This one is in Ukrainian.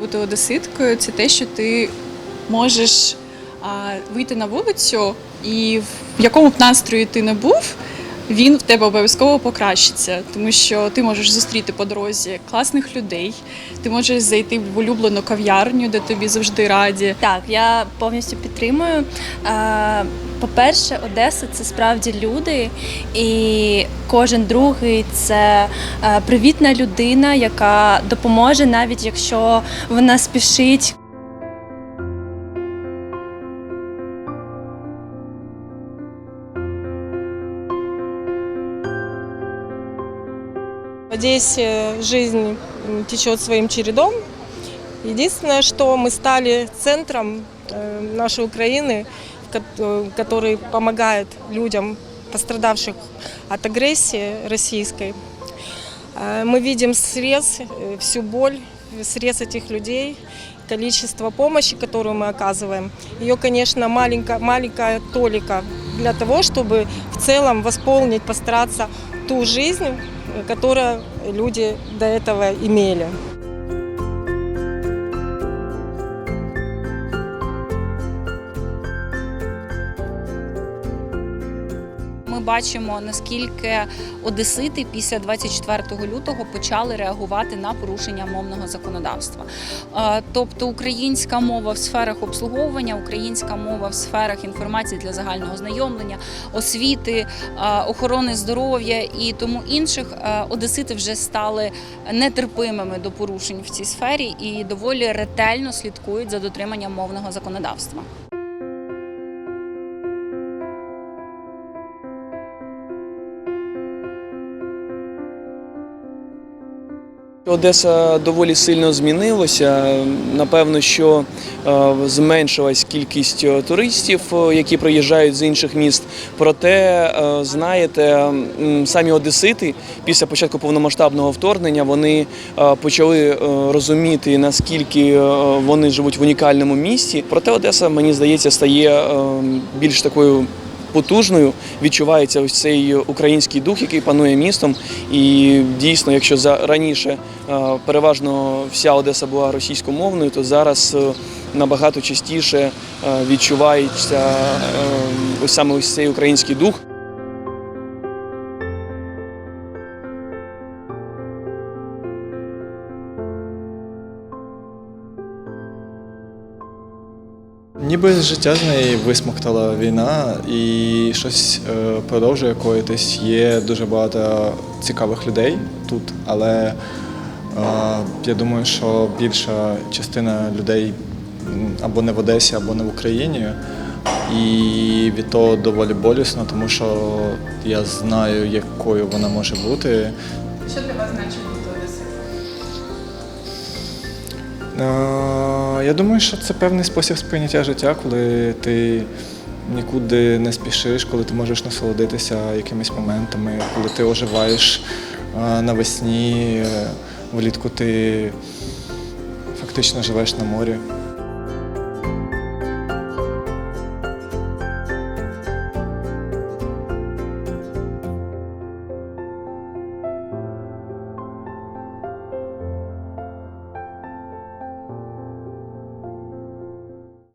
Бути одеситкою це те, що ти можеш вийти на вулицю, і в якому б настрої ти не був, він в тебе обов'язково покращиться, тому що ти можеш зустріти по дорозі класних людей, ти можеш зайти в улюблену кав'ярню, де тобі завжди раді. Так, я повністю підтримую. Е, По-перше, Одеса це справді люди, і кожен другий це е, привітна людина, яка допоможе, навіть якщо вона спішить. В Одессе жизнь м, течет своим чередом. Единственное, что мы стали центром э, нашей Украины, в ко- э, который помогает людям, пострадавших от агрессии российской. Э, Мы видим срез, э, всю боль, срез этих людей, количество помощи, которую мы оказываем. Ее, конечно, маленькая, маленькая толика для того, чтобы в целом восполнить, постараться ту жизнь, которую люди до этого имели. Бачимо, наскільки одесити після 24 лютого почали реагувати на порушення мовного законодавства. Тобто українська мова в сферах обслуговування, українська мова в сферах інформації для загального знайомлення, освіти, охорони здоров'я і тому інших одесити вже стали нетерпимими до порушень в цій сфері і доволі ретельно слідкують за дотриманням мовного законодавства. Одеса доволі сильно змінилася. Напевно, що е, зменшилась кількість е, туристів, е, які приїжджають з інших міст. Проте, знаєте, самі одесити після початку повномасштабного вторгнення вони почали розуміти, наскільки вони живуть в унікальному місті. Проте Одеса, мені здається, стає більш такою потужною. Відчувається ось цей український дух, який панує містом. І дійсно, якщо за раніше переважно вся Одеса була російськомовною, то зараз е, набагато частіше е, відчувається е, ось саме ось цей український дух. Ніби життя з неї висмоктала війна і щось е, продовжує коїтись. Є дуже багато цікавих людей тут, але е, я думаю, що більша частина людей або не в Одесі, або не в Україні. І від того доволі болісно, тому що я знаю, якою вона може бути. Що для вас значить бути одеситом? Е, Я думаю, що це певний спосіб сприйняття життя, коли ти нікуди не спішиш, коли ти можеш насолодитися якимись моментами, коли ти оживаєш е, навесні, е, влітку ти фактично живеш на морі.